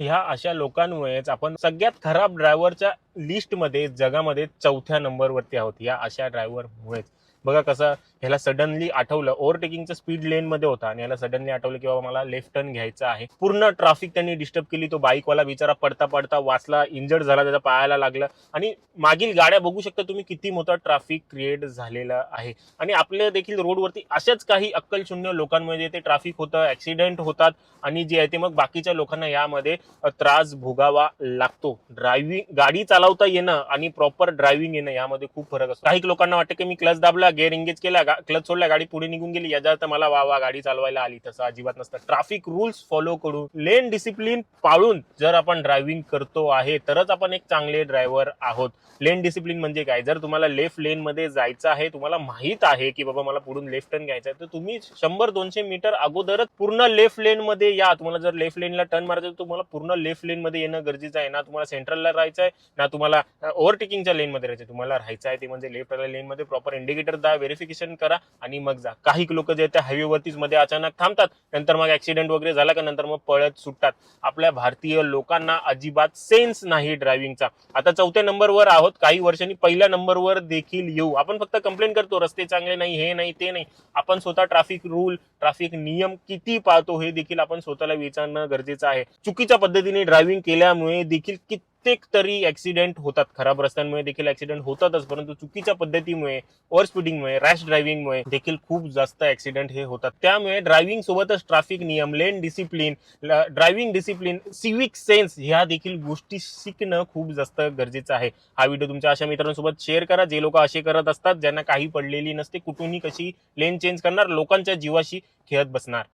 ह्या अशा लोकांमुळेच आपण सगळ्यात खराब ड्रायव्हरच्या लिस्टमध्ये जगामध्ये चौथ्या नंबरवरती आहोत या अशा ड्रायव्हरमुळेच. बघा कसं ह्याला सडनली आठवलं ओव्हरटेकिंगचं स्पीड लेन मध्ये होता आणि ह्याला सडनली आठवलं की बाबा मला लेफ्ट टर्न घ्यायचा आहे. पूर्ण ट्राफिक त्यांनी डिस्टर्ब केली तो बाईकवाला बिचारा पडता पडता वाचला इंजर्ड झाला त्याचा पायाला लागलं आणि मागील गाड्या बघू शकता तुम्ही किती मोठा ट्राफिक क्रिएट झालेला आहे. आणि आपल्या देखील रोडवरती अशाच काही अक्कलशून्य लोकांमध्ये ते ट्रॅफिक होतं ऍक्सिडेंट होतात आणि जे आहे ते मग बाकीच्या लोकांना यामध्ये त्रास भोगावा लागतो. ड्रायव्हिंग गाडी चालवता येणं आणि प्रॉपर ड्रायव्हिंग येणं यामध्ये खूप फरक असतो. काही लोकांना वाटतं की मी क्लच दाबला गेअर एंगेज केला क्लच सोडला गाडी पुढे निघून गेली. याच्या अर्थ मला वा वा गाडी चालवायला आली तसं अजिबात नसतं. ट्रॅफिक रूल्स फॉलो करून लेन डिसिप्लिन पाळून जर आपण ड्रायव्हिंग करतो आहे तरच आपण एक चांगले ड्रायव्हर आहोत. लेन डिसिप्लिन म्हणजे काय? जर तुम्हाला लेफ्ट लेन मध्ये जायचं आहे तुम्हाला माहीत आहे की बाबा मला पुढून लेफ्ट टर्न घ्यायचा आहे तर तुम्ही शंभर दोनशे मीटर अगोदरच पूर्ण लेफ्ट लेन मध्ये या. तुम्हाला जर लेफ्ट लेनला टर्न मारायचं तुम्हाला पूर्ण लेफ्ट लेन मध्ये येणं गरजेचं आहे. ना तुम्हाला सेंट्रलला राहायचं आहे ना तुम्हाला ओव्हरटेकिंगच्या लेन मध्ये राहायचं तुम्हाला राहायचं आहे ते म्हणजे लेफ्ट लेनमध्ये प्रॉपर इंडिकेटर द्या व्हेरिफिकेशन करा आणि मग जा. काही लोक जे त्या हायवेवरतीच मध्ये अचानक थांबतात. नंतर मग ऍक्सिडेंट वगैरे झाला का नंतर मग पळत सुटतात. आपल्या भारतीय लोकांना अजिबात सेन्स नाही ड्रायव्हिंगचा आता चौथ्या नंबरवर आहोत. काही वर्षांनी पहिल्या नंबरवर देखील येऊ. आपण फक्त कंप्लेंट करतो रस्ते चांगले नाही हे नाही ते नाही. आपण स्वतः ट्रॅफिक रूल ट्रॅफिक नियम किती पाळतो हे देखील आपण स्वतःला विचारणं गरजेचं आहे. चुकीच्या पद्धतीने ड्रायव्हिंग केल्यामुळे देखील किती कित्येक तरी ऍक्सिडेंट होतात. खराब रस्त्यांमुळे देखील ऍक्सिडेंट होतातच परंतु चुकीच्या पद्धतीमुळे ओव्हर स्पीडिंगमुळे रॅश ड्रायव्हिंगमुळे देखील खूप जास्त ऍक्सिडेंट हे होतात. त्यामुळे ड्रायव्हिंग सोबतच ट्रॅफिक नियम lane discipline driving discipline civic sense ह्या देखील गोष्टी शिकणं खूप जास्त गरजेचं आहे. हा व्हिडिओ तुमच्या अशा मित्रांसोबत शेअर करा. जे लोक असे करत असतात ज्यांना काही पडलेली नसते कुठूनही कशी लेन चेंज करणार लोकांच्या जीवाशी खेळत बसणार.